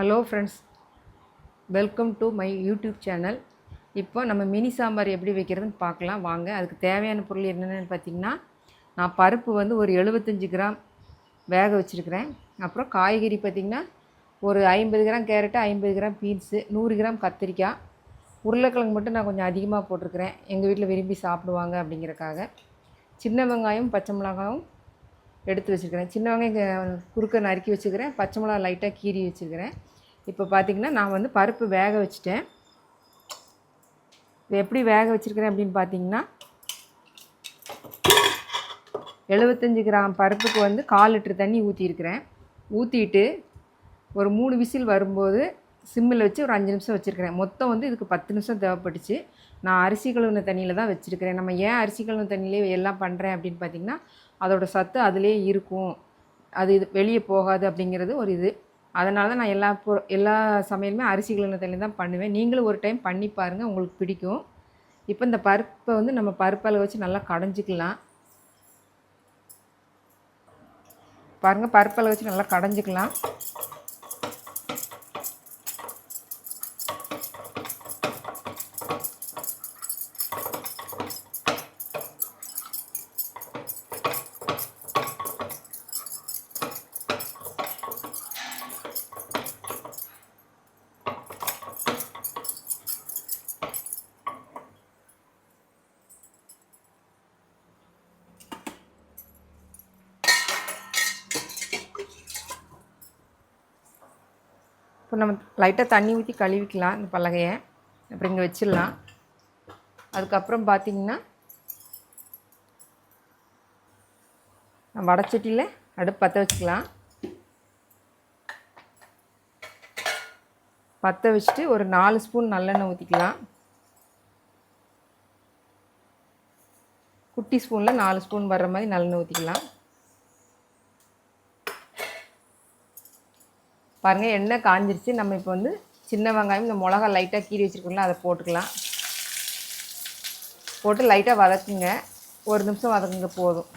Hello friends welcome to my YouTube channel இப்போ நம்ம mini sambar எப்படி வைக்கிறதுன்னு பார்க்கலாம். வாங்க அதுக்கு தேவையான பொருள் என்னென்னு பார்த்தீங்கன்னா நான் பருப்பு வந்து ஒரு எழுபத்தஞ்சி கிராம் வேக வச்சுருக்கிறேன். அப்புறம் காய்கறி பார்த்திங்கன்னா ஒரு ஐம்பது கிராம் கேரட்டு ஐம்பது கிராம் பீன்ஸு நூறு கிராம் கத்திரிக்காய். உருளைக்கிழங்கு மட்டும் நான் கொஞ்சம் அதிகமாக போட்டிருக்கிறேன். எங்கள் வீட்டில் விரும்பி சாப்பிடுவாங்க அப்படிங்கிறக்காக. சின்ன வெங்காயம் பச்சை மிளகாயும் எடுத்து வச்சுருக்கிறேன். சின்ன வெங்காயம் குறுக்க நறுக்கி வச்சுக்கிறேன் பச்சை மிளகா லைட்டாக கீறி வச்சுருக்கிறேன். இப்போ பார்த்திங்கன்னா நான் வந்து பருப்பு வேக வச்சுட்டேன். இது எப்படி வேக வச்சுருக்கிறேன் அப்படின்னு பார்த்தீங்கன்னா எழுபத்தஞ்சி கிராம் பருப்புக்கு வந்து கால் லிட்டர் தண்ணி ஊற்றிருக்கிறேன் ஊற்றிட்டு ஒரு மூணு விசில் வரும்போது சிம்மில் வச்சு ஒரு அஞ்சு நிமிஷம் வச்சுருக்கிறேன். மொத்தம் வந்து இதுக்கு பத்து நிமிஷம் தேவைப்பட்டுச்சு. நான் அரிசி கழுவின தண்ணியில் தான் வச்சுருக்கிறேன். நம்ம ஏன் அரிசி கழுவின தண்ணியிலே எல்லாம் பண்ணுறேன் அப்படின்னு பார்த்திங்கன்னா அதோட சத்து அதிலே இருக்கும். அது இது வெளியே போகாது அப்படிங்கிறது ஒரு இது. அதனால தான் நான் எல்லா பொ எல்லா சமையலுமே அரிசி கழுவின தண்ணியில் தான் பண்ணுவேன். நீங்களும் ஒரு டைம் பண்ணி பாருங்கள் உங்களுக்கு பிடிக்கும். இப்போ இந்த பருப்பை வந்து நம்ம பருப்பால் வச்சு நல்லா கடைஞ்சிக்கலாம். பாருங்கள் பருப்பால் வச்சு நல்லா கடைஞ்சிக்கலாம். இப்போ நம்ம லைட்டாக தண்ணி ஊற்றி கழுவிக்கலாம் இந்த பலகையை. அப்புறம் இங்கே வச்சிடலாம். அதுக்கப்புறம் பார்த்திங்கன்னா வடச்சட்டியில் அடுப்பு பற்ற வச்சுக்கலாம். பற்ற வச்சுட்டு ஒரு நாலு ஸ்பூன் நல்லெண்ணெய் ஊற்றிக்கலாம் குட்டி ஸ்பூனில் நாலு ஸ்பூன் வர்ற மாதிரி நல்லெண்ணெய் ஊற்றிக்கலாம் பாருங்கள் எண்ணெய் காஞ்சிருச்சு. நம்ம இப்போ வந்து சின்ன வெங்காயம் இந்த மிளகா லைட்டாக கீறி வச்சுருக்கோம்ல அதை போட்டுக்கலாம். போட்டு லைட்டாக வதக்குங்க. ஒரு நிமிஷம் வதக்குங்க போதும்.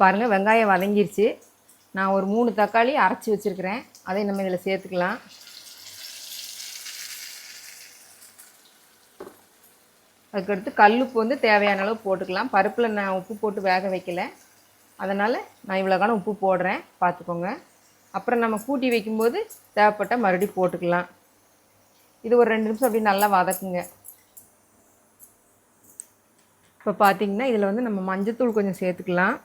பாருங்கள் வெங்காயம் வதங்கிருச்சு. நான் ஒரு மூணு தக்காளி அரைச்சி வச்சுருக்கிறேன். அதை நம்ம இதில் சேர்த்துக்கலாம். அதுக்கடுத்து கல்லுப்பு வந்து தேவையான அளவு போட்டுக்கலாம். பருப்பில் நான் உப்பு போட்டு வேக வைக்கல. அதனால் நான் இவ்வளோ காலம் உப்பு போடுறேன். பார்த்துக்கோங்க. அப்புறம் நம்ம கூட்டி வைக்கும்போது தேவைப்பட்டால் மறுபடியும் போட்டுக்கலாம். இது ஒரு ரெண்டு நிமிஷம் அப்படி நல்லா வதக்குங்க. இப்போ பார்த்திங்கன்னா இதில் வந்து நம்ம மஞ்சத்தூள் கொஞ்சம் சேர்த்துக்கலாம்.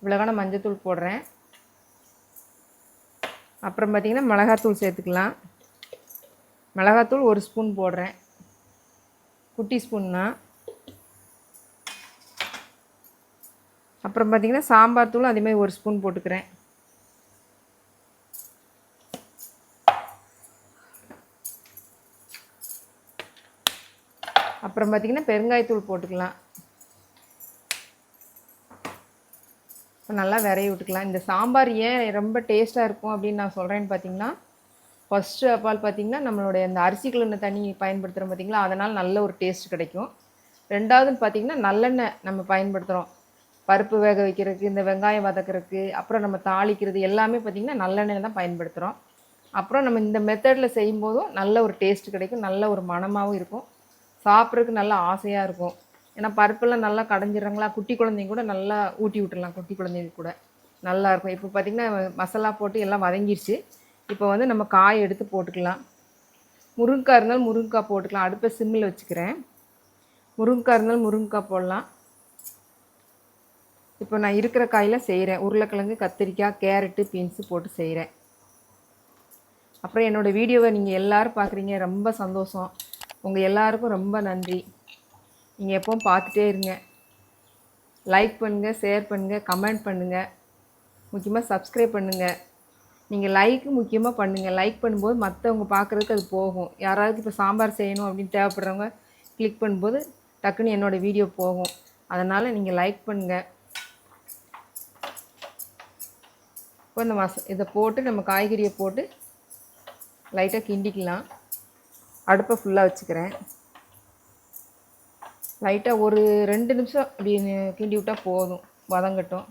இவ்வளோக்கான மஞ்சத்தூள் போடுறேன். அப்புறம் பார்த்திங்கன்னா மிளகாத்தூள் சேர்த்துக்கலாம். மிளகாத்தூள் ஒரு ஸ்பூன் போடுறேன். குட்டி ஸ்பூன்னா. அப்புறம் பார்த்திங்கன்னா சாம்பார் தூள் அதேமாதிரி ஒரு ஸ்பூன் போட்டுக்கிறேன். அப்புறம் பார்த்திங்கன்னா பெருங்காயத்தூள் போட்டுக்கலாம். இப்போ நல்லா விரைய விட்டுக்கலாம். இந்த சாம்பார் ஏன் ரொம்ப டேஸ்ட்டாக இருக்கும் அப்படின்னு நான் சொல்கிறேன்னு பார்த்தீங்கன்னா ஃபஸ்ட்டு அப்பால் பார்த்திங்கன்னா நம்மளுடைய அந்த அரிசி கழுவின தண்ணி பயன்படுத்துகிறோம் பார்த்திங்களா அதனால் நல்ல ஒரு டேஸ்ட் கிடைக்கும். ரெண்டாவதுன்னு பார்த்திங்கன்னா நல்லெண்ணெய் நம்ம பயன்படுத்துகிறோம் பருப்பு வேக வைக்கிறதுக்கு இந்த வெங்காயம் வதக்கிறதுக்கு அப்புறம் நம்ம தாளிக்கிறது எல்லாமே பார்த்திங்கன்னா நல்லெண்ணெய் தான் பயன்படுத்துகிறோம் அப்புறம் நம்ம இந்த மெத்தடில் செய்யும்போதும் நல்ல ஒரு டேஸ்ட் கிடைக்கும் நல்ல ஒரு மணமாகவும் இருக்கும். சாப்பிட்றதுக்கு நல்லா ஆசையாக இருக்கும். ஏன்னா பருப்பெல்லாம் நல்லா கடைஞ்சிடுறாங்களா? குட்டி குழந்தைங்க கூட நல்லா ஊட்டி விட்டுடலாம் குட்டி குழந்தைங்க கூட. நல்லா இருக்கும். இப்போ பார்த்திங்கன்னா மசாலா போட்டு எல்லாம் வதங்கிருச்சு. இப்போ வந்து நம்ம காய் எடுத்து போட்டுக்கலாம். முருங்கைக்காய் இருந்தாலும் முருங்கைக்காய் போட்டுக்கலாம். அடுப்பை சிம்மில் வச்சுக்கிறேன். முருங்கைக்காய் இருந்தாலும் முருங்கைக்காய் போடலாம். இப்போ நான் இருக்கிற காயில் செய்கிறேன் உருளைக்கிழங்கு கத்திரிக்காய் கேரட்டு பீன்ஸு போட்டு செய்கிறேன் அப்புறம் என்னோடய வீடியோவை நீங்கள் எல்லோரும் பார்க்குறீங்க ரொம்ப சந்தோஷம். உங்கள் எல்லாருக்கும் ரொம்ப நன்றி. நீங்கள் எப்பவும் பார்த்துட்டே இருங்க. லைக் பண்ணுங்கள் ஷேர் பண்ணுங்கள் கமெண்ட் பண்ணுங்கள் முக்கியமாக சப்ஸ்கிரைப் பண்ணுங்கள் நீங்கள் லைக்கு முக்கியமாக பண்ணுங்கள் லைக் பண்ணும்போது மற்றவங்க பார்க்குறதுக்கு அது போகும். யாராவது இப்போ சாம்பார் செய்யணும் அப்படின்னு தேவைப்படுறவங்க கிளிக் பண்ணும்போது டக்குன்னு என்னோடய வீடியோ போகும். அதனால் நீங்கள் லைக் பண்ணுங்கள் இப்போ இந்த மச இதை போட்டு நம்ம காய்கறியை போட்டு லைட்டாக கிண்டிக்கலாம். அடுப்பை ஃபுல்லாக வச்சுக்கிறேன். லைட்டாக ஒரு ரெண்டு நிமிஷம் அப்படி கிண்டி விட்டால் போதும் வதங்கட்டும்.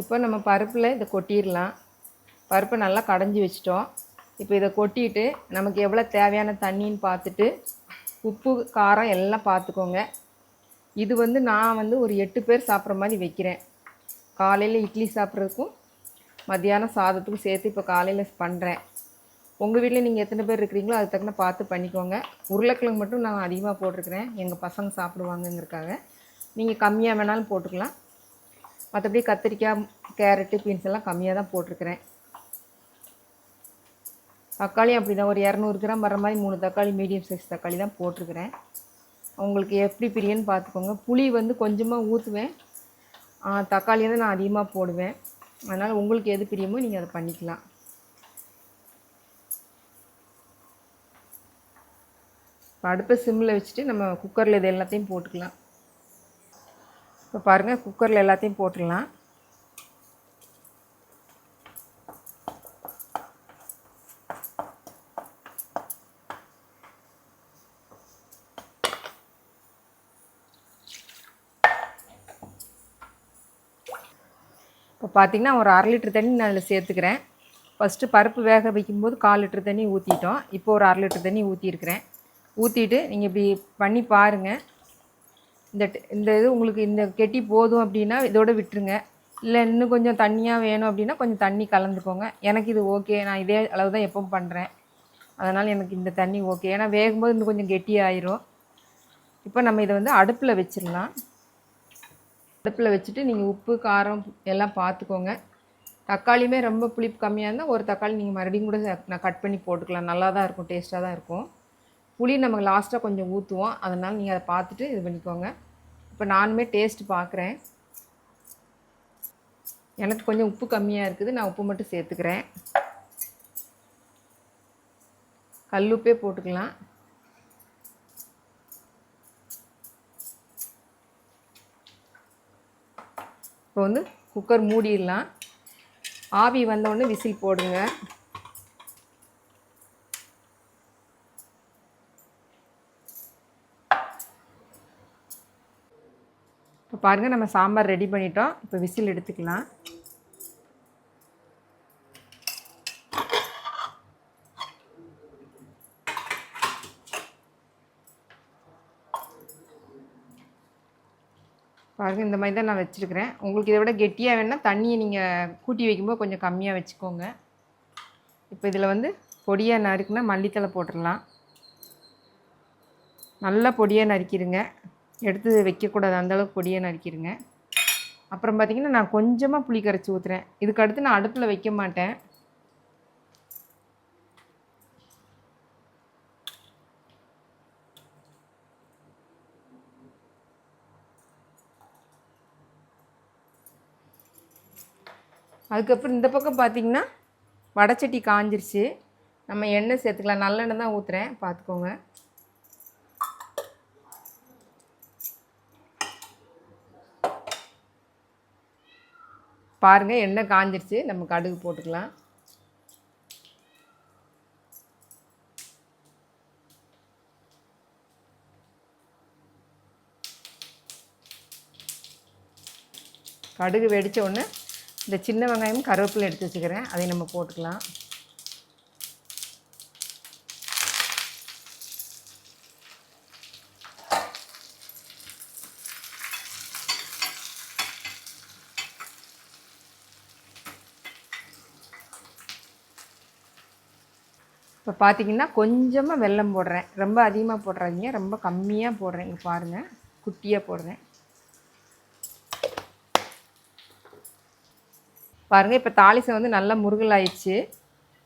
இப்போ நம்ம பருப்பில் இதை கொட்டிடலாம். பருப்பை நல்லா கடைஞ்சி வச்சிட்டோம். இப்போ இதை கொட்டிட்டு நமக்கு எவ்வளோ தேவையான தண்ணின்னு பார்த்துட்டு உப்பு காரம் எல்லாம் பார்த்துக்கோங்க. இது வந்து நான் வந்து ஒரு எட்டு பேர் சாப்பிட்ற மாதிரி வைக்கிறேன். காலையில் இட்லி சாப்பிட்றதுக்கும் மத்தியானம் சாதத்துக்கும் சேர்த்து இப்போ காலையில் பண்ணுறேன் உங்கள் வீட்டில் நீங்கள் எத்தனை பேர் இருக்கிறீங்களோ அதுக்கு தக்கன பார்த்து பண்ணிக்கோங்க. உருளைக்கிழங்கு மட்டும் நான் அதிகமாக போட்டிருக்கிறேன். எங்கள் பசங்க சாப்பிடுவாங்கங்கிறக்காக நீங்கள் கம்மியாக வேணாலும் போட்டுக்கலாம். மற்றபடி கத்திரிக்காய் கேரட்டு பீன்ஸ் எல்லாம் கம்மியாக தான் போட்டிருக்கிறேன். தக்காளி அப்படி தான் ஒரு இரநூறு கிராம் வர மாதிரி மூணு தக்காளி மீடியம் சைஸ் தக்காளி தான் போட்டிருக்கிறேன். உங்களுக்கு எப்படி பிரியன்னு பார்த்துக்கோங்க. புளி வந்து கொஞ்சமாக ஊற்றுவேன் தக்காளி வந்து நான் அதிகமாக போடுவேன். அதனால் உங்களுக்கு எது பிரியமோ நீங்கள் அதை பண்ணிக்கலாம். இப்போ அடுப்பை சிம்மில் வச்சுட்டு நம்ம குக்கரில் இது எல்லாத்தையும் போட்டுக்கலாம். இப்போ பாருங்கள் குக்கரில் எல்லாத்தையும் போட்டுடலாம். இப்போ பார்த்தீங்கன்னா ஒரு அரை லிட்டர் தண்ணி நான் அதில் சேர்த்துக்கிறேன். ஃபஸ்ட்டு பருப்பு வேக வைக்கும்போது கால் லிட்டர் தண்ணி ஊற்றிட்டோம் இப்போ ஒரு அரை லிட்டர் தண்ணி ஊற்றிருக்கிறேன் ஊற்றிட்டு நீங்கள் இப்படி பண்ணி பாருங்கள் இந்த இந்த இது உங்களுக்கு இந்த கெட்டி போதும் அப்படின்னா இதோட விட்டுருங்க. இல்லை இன்னும் கொஞ்சம் தண்ணியாக வேணும் அப்படின்னா கொஞ்சம் தண்ணி கலந்துக்கோங்க. எனக்கு இது ஓகே. நான் இதே அளவு தான் எப்பவும் பண்ணுறேன் அதனால் எனக்கு இந்த தண்ணி ஓகே. ஏன்னா வேகும்போது இன்னும் கொஞ்சம் கெட்டியாயிரும். இப்போ நம்ம இதை வந்து அடுப்பில் வச்சிடலாம். அடுப்பில் வச்சுட்டு நீங்கள் உப்பு காரம் எல்லாம் பார்த்துக்கோங்க. தக்காளியுமே ரொம்ப புளிப்பு கம்மியாக இருந்தால் ஒரு தக்காளி நீங்கள் மறுபடியும் கூட நான் கட் பண்ணி போட்டுக்கலாம். நல்லா தான் இருக்கும் டேஸ்ட்டாக தான் இருக்கும். புளி நம்ம லாஸ்ட்டாக கொஞ்சம் ஊற்றுவோம் அதனால் நீங்கள் அதை பார்த்துட்டு இது பண்ணிக்கோங்க. இப்போ நானுமே டேஸ்ட் பார்க்குறேன். எனக்கு கொஞ்சம் உப்பு கம்மியாக இருக்குது. நான் உப்பு மட்டும் சேர்த்துக்கிறேன். கல்லுப்பே போட்டுக்கலாம். இப்போ வந்து குக்கர் மூடிடலாம். ஆவி வந்தோடனே விசில் போடுங்க. இப்போ பாருங்கள் நம்ம சாம்பார் ரெடி பண்ணிட்டோம். இப்போ விசில் எடுத்துக்கலாம். பாருங்கள் இந்த மாதிரி தான் நான் வச்சுருக்கிறேன். உங்களுக்கு இதை விட கெட்டியாக வேணால் தண்ணியை நீங்கள் கூட்டி வைக்கும்போது கொஞ்சம் கம்மியாக வச்சுக்கோங்க. இப்போ இதில் வந்து பொடியாக நறுக்குனா மல்லித்தலை போட்டுடலாம். நல்லா பொடியாக நறுக்கிடுங்க. எடுத்து வைக்கக்கூடாது அந்தளவுக்கு பொடியாக நறுக்கிடுங்க. அப்புறம் பார்த்திங்கன்னா நான் கொஞ்சமாக புளி கரைச்சி ஊற்றுறேன் இதுக்கு அடுத்து நான் அடுப்பில் வைக்க மாட்டேன். அதுக்கப்புறம் இந்த பக்கம் பார்த்தீங்கன்னா வடச்சட்டி காஞ்சிருச்சு. நம்ம எண்ணெய் சேர்த்துக்கலாம். நல்லெண்ணெய் தான் ஊற்றுறேன் பார்த்துக்கோங்க. பாருங்கள் எண்ணெய் காஞ்சிருச்சு. நம்ம கடுகு போட்டுக்கலாம். கடுகு வெடிச்ச உடனே இந்த சின்ன வெங்காயமும் கருவேப்பிலை எடுத்து வச்சுக்கிறேன். அதை நம்ம போட்டுக்கலாம். இப்போ பார்த்தீங்கன்னா கொஞ்சமாக வெல்லம் போடுறேன். ரொம்ப அதிகமாக போடுறாதீங்க. ரொம்ப கம்மியாக போடுறேன். இங்கே பாருங்கள் குட்டியாக போடுறேன். பாருங்கள் இப்போ தாளிசம் வந்து நல்லா முருகலாயிடுச்சு.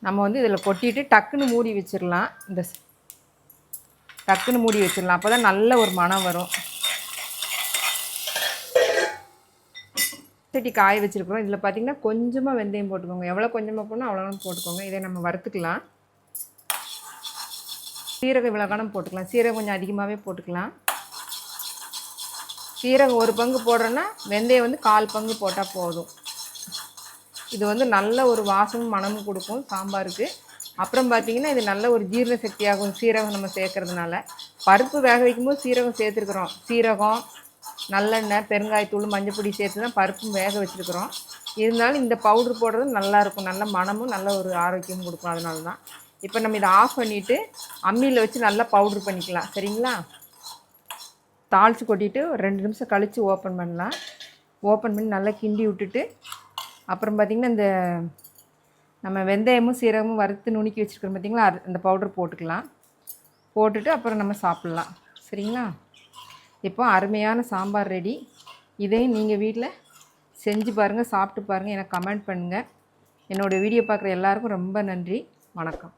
நம்ம வந்து இதில் கொட்டிட்டு டக்குன்னு மூடி வச்சிடலாம். இந்த டக்குன்னு மூடி வச்சிடலாம். அப்போ தான் நல்ல ஒரு மணம் வரும். சட்டி காய வச்சுருக்குறோம். இதில் பார்த்தீங்கன்னா கொஞ்சமாக வெந்தயம் போட்டுக்கோங்க. எவ்வளோ கொஞ்சமாக போடணும் அவ்வளோ போட்டுக்கோங்க. இதை நம்ம வறுத்துக்கலாம். சீரகம் இவ்வளோ கணம் போட்டுக்கலாம். சீரகம் கொஞ்சம் அதிகமாகவே போட்டுக்கலாம். சீரகம் ஒரு பங்கு போடுறோன்னா வெந்தயம் வந்து கால் பங்கு போட்டால் போதும். இது வந்து நல்ல ஒரு வாசமும் மணமும் கொடுக்கும் சாம்பாருக்கு. அப்புறம் பார்த்தீங்கன்னா இது நல்ல ஒரு ஜீரண சக்தியாகும் சீரகம் நம்ம சேர்க்கறதுனால. பருப்பு வேக வைக்கும்போது சீரகம் சேர்த்துருக்குறோம். சீரகம் நல்லெண்ணெய் பெருங்காயத்தூள் மஞ்சப்பொடி சேர்த்து தான் பருப்பும் வேக வச்சுருக்குறோம். இருந்தாலும் இந்த பவுட்ரு போடுறது நல்லாயிருக்கும் நல்ல மனமும் நல்ல ஒரு ஆரோக்கியமும் கொடுக்கும் அதனால தான். இப்போ நம்ம இதை ஆஃப் பண்ணிவிட்டு அம்மியில் வச்சு நல்லா பவுட்ரு பண்ணிக்கலாம். சரிங்களா? தாளித்து கொட்டிட்டு ஒரு ரெண்டு நிமிஷம் கழித்து ஓப்பன் பண்ணலாம். ஓப்பன் பண்ணி நல்லா கிண்டி விட்டுட்டு அப்புறம் பார்த்திங்கன்னா இந்த நம்ம வெந்தயமும் சீரகமும் வறுத்து நுணுக்கி வச்சுருக்கோம் பார்த்திங்களா? அது அந்த பவுடர் போட்டுக்கலாம். போட்டுட்டு அப்புறம் நம்ம சாப்பிட்லாம். சரிங்களா? இப்போ அருமையான சாம்பார் ரெடி இதையும் நீங்கள் வீட்டில் செஞ்சு பாருங்கள் சாப்பிட்டு பாருங்கள் எனக்கு கமெண்ட் பண்ணுங்கள் என்னோடய வீடியோ பார்க்குற எல்லாருக்கும் ரொம்ப நன்றி. வணக்கம்.